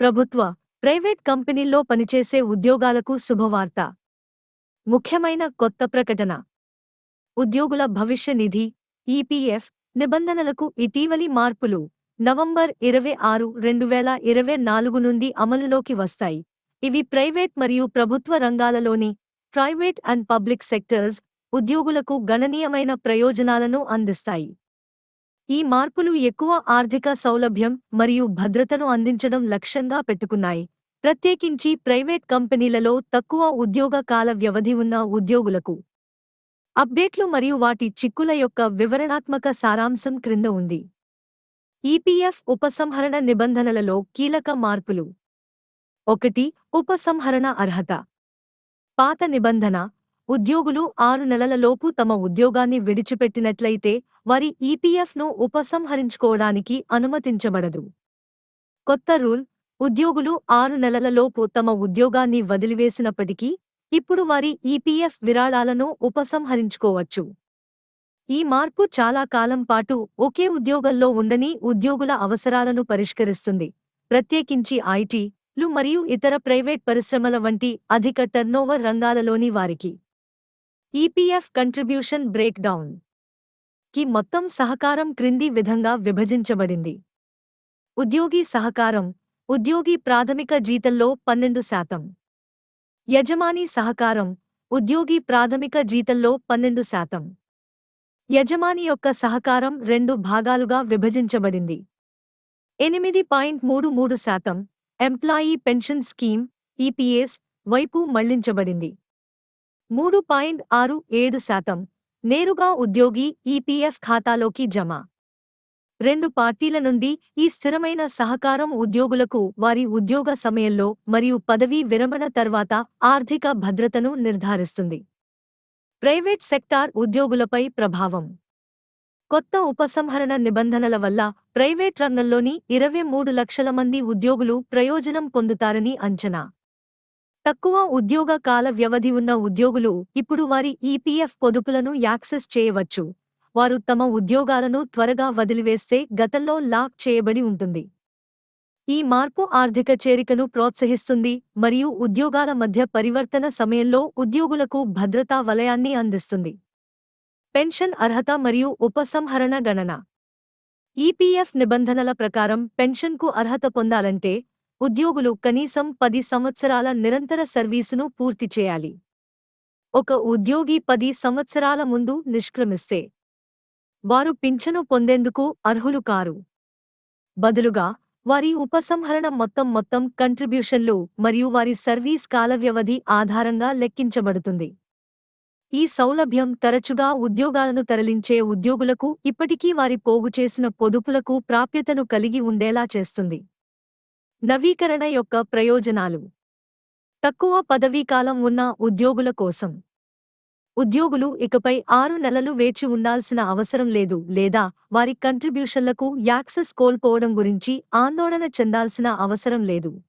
ప్రభుత్వ ప్రైవేట్ కంపెనీల్లో పనిచేసే ఉద్యోగాలకు శుభవార్త. ముఖ్యమైన కొత్త ప్రకటన. ఉద్యోగుల భవిష్య నిధి ఈపీఎఫ్ నిబంధనలకు ఇటీవలి మార్పులు నవంబర్ ఇరవై ఆరు రెండు వేల ఇరవై నాలుగు నుండి అమలులోకి వస్తాయి. ఇవి ప్రైవేట్ మరియు ప్రభుత్వ రంగాలలోని ప్రైవేట్ అండ్ పబ్లిక్ సెక్టర్స్ ఉద్యోగులకు గణనీయమైన ప్రయోజనాలను అందిస్తాయి. ఈ మార్పులు ఎక్కువ ఆర్థిక సౌలభ్యం మరియు భద్రతను అందించడం లక్ష్యంగా పెట్టుకున్నాయి. ప్రత్యేకించి ప్రైవేట్ కంపెనీలలో తక్కువ ఉద్యోగ కాల వ్యవధి ఉన్న ఉద్యోగులకు. అప్డేట్లు మరియు వాటి చిక్కుల యొక్క వివరణాత్మక సారాంశం క్రింద ఉంది. ఈపీఎఫ్ ఉపసంహరణ నిబంధనలలో కీలక మార్పులు. ఒకటి ఉపసంహరణ అర్హత. పాత నిబంధన ఉద్యోగులు ఆరు నెలలలోపు తమ ఉద్యోగాన్ని విడిచిపెట్టినట్లయితే వారి ఈపీఎఫ్ను ఉపసంహరించుకోవడానికి అనుమతించబడదు. కొత్త రూల్ ఉద్యోగులు ఆరు నెలలలోపు తమ ఉద్యోగాన్ని వదిలివేసినప్పటికీ ఇప్పుడు వారి ఈపీఎఫ్ విరాళాలను ఉపసంహరించుకోవచ్చు. ఈ మార్పు చాలా కాలం పాటు ఒకే ఉద్యోగంలో ఉండని ఉద్యోగుల అవసరాలను పరిష్కరిస్తుంది. ప్రత్యేకించి ఐటీ లు మరియు ఇతర ప్రైవేట్ పరిశ్రమల వంటి అధిక టర్నోవర్ రంగాలలోని వారికి. ఈపీఎఫ్ కంట్రిబ్యూషన్ బ్రేక్ డౌన్కి మొత్తం సహకారం క్రింది విధంగా విభజించబడింది. ఉద్యోగి సహకారం ఉద్యోగి ప్రాథమిక జీతంలో పన్నెండు శాతం. యజమాని సహకారం ఉద్యోగి ప్రాథమిక జీతంలో పన్నెండు శాతం. యజమాని యొక్క సహకారం రెండు భాగాలుగా విభజించబడింది. ఎనిమిది పాయింట్ మూడు మూడు శాతం ఎంప్లాయీ పెన్షన్ స్కీమ్ ఈపీఎస్ వైపు మళ్ళించబడింది. మూడు పాయింట్ ఆరు ఏడు శాతం. నేరుగా ఉద్యోగి ఈపీఎఫ్ ఖాతాలోకి జమ. రెండు పార్టీల నుండి ఈ స్థిరమైన సహకారం ఉద్యోగులకు వారి ఉద్యోగ సమయంలో మరియు పదవీ విరమణ తర్వాత ఆర్థిక భద్రతను నిర్ధారిస్తుంది. ప్రైవేట్ సెక్టార్ ఉద్యోగులపై ప్రభావం. కొత్త ఉపసంహరణ నిబంధనల వల్ల ప్రైవేట్ రంగంలోని ఇరవై మూడు లక్షల మంది ఉద్యోగులు ప్రయోజనం పొందుతారని అంచనా. తక్కువ ఉద్యోగ కాల వ్యవధి ఉన్న ఉద్యోగులు ఇప్పుడు వారి ఈపీఎఫ్ పొదుపులను యాక్సెస్ చేయవచ్చు. వారు తమ ఉద్యోగాలను త్వరగా వదిలివేస్తే గతంలో లాక్ చేయబడి ఉంటుంది. ఈ మార్పు ఆర్థిక చేరికను ప్రోత్సహిస్తుంది మరియు ఉద్యోగాల మధ్య పరివర్తన సమయంలో ఉద్యోగులకు భద్రతా వలయాన్ని అందిస్తుంది. పెన్షన్ అర్హత మరియు ఉపసంహరణ గణన. ఈపీఎఫ్ నిబంధనల ప్రకారం పెన్షన్కు అర్హత పొందాలంటే ఉద్యోగులు కనీసం పది సంవత్సరాల నిరంతర సర్వీసును పూర్తి చేయాలి. ఒక ఉద్యోగి పది సంవత్సరాల ముందు నిష్క్రమిస్తే వారు పింఛను పొందేందుకు అర్హులు కారు. బదులుగా వారి ఉపసంహరణ మొత్తం మొత్తం కంట్రిబ్యూషన్లు మరియు వారి సర్వీస్ కాల వ్యవధి ఆధారంగా లెక్కించబడుతుంది. ఈ సౌలభ్యం తరచుగా ఉద్యోగాలను తరలించే ఉద్యోగులకు ఇప్పటికీ వారి పోగు చేసిన పొదుపులకు ప్రాప్యతను కలిగి ఉండేలా చేస్తుంది. నవీకరణ యొక్క ప్రయోజనాలు. తక్కువ పదవీకాలం ఉన్న ఉద్యోగుల కోసం. ఉద్యోగులు ఇకపై ఆరు నెలలు వేచి ఉండాల్సిన అవసరం లేదు లేదా వారి కంట్రిబ్యూషన్లకు యాక్సెస్ కోల్పోవడం గురించి ఆందోళన చెందాల్సిన అవసరం లేదు.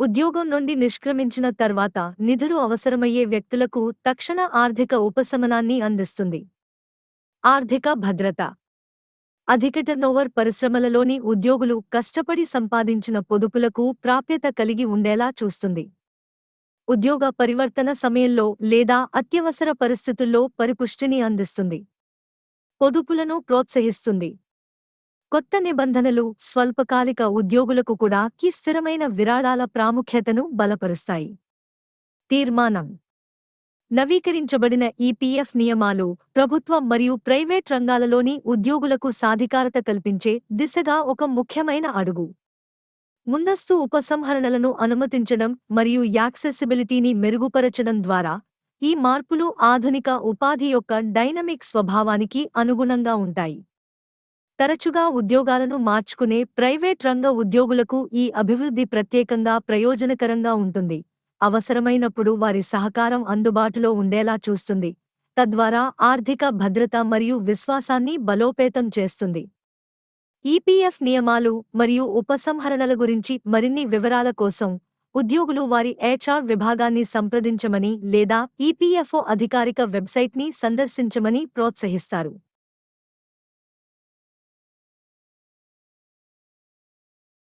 ఉద్యోగం నుండి నిష్క్రమించిన తర్వాత నిధులు అవసరమయ్యే వ్యక్తులకు తక్షణ ఆర్థిక ఉపశమనాన్ని అందిస్తుంది. ఆర్థిక భద్రత. అధిక టర్నోవర్ పరిశ్రమలలోని ఉద్యోగులు కష్టపడి సంపాదించిన పొదుపులకు ప్రాప్యత కలిగి ఉండేలా చూస్తుంది. ఉద్యోగ పరివర్తన సమయంలో లేదా అత్యవసర పరిస్థితుల్లో పరిపుష్టిని అందిస్తుంది. పొదుపులను ప్రోత్సహిస్తుంది. కొత్త నిబంధనలు స్వల్పకాలిక ఉద్యోగులకు కూడా కీ స్థిరమైన విరాళాల ప్రాముఖ్యతను బలపరుస్తాయి. తీర్మానం. నవీకరించబడిన ఈపీఎఫ్ నియమాలు ప్రభుత్వం మరియు ప్రైవేట్ రంగాలలోని ఉద్యోగులకు సాధికారత కల్పించే దిశగా ఒక ముఖ్యమైన అడుగు. ముందస్తు ఉపసంహరణలను అనుమతించడం మరియు యాక్సెసిబిలిటీని మెరుగుపరచడం ద్వారా ఈ మార్పులు ఆధునిక ఉపాధి యొక్క డైనమిక్ స్వభావానికి అనుగుణంగా ఉంటాయి. తరచుగా ఉద్యోగాలను మార్చుకునే ప్రైవేట్ రంగ ఉద్యోగులకు ఈ అభివృద్ధి ప్రత్యేకంగా ప్రయోజనకరంగా ఉంటుంది. అవసరమైనప్పుడు వారి సహకారం అందుబాటులో ఉండేలా చూస్తుంది. తద్వారా ఆర్థిక భద్రత మరియు విశ్వాసాన్ని బలోపేతం చేస్తుంది. ఈపీఎఫ్ నియమాలు మరియు ఉపసంహరణల గురించి మరిన్ని వివరాల కోసం ఉద్యోగులు వారి హెచ్ఆర్ విభాగాన్ని సంప్రదించమని లేదా ఈపీఎఫ్ఓ అధికారిక వెబ్సైట్ని సందర్శించమని ప్రోత్సహిస్తారు.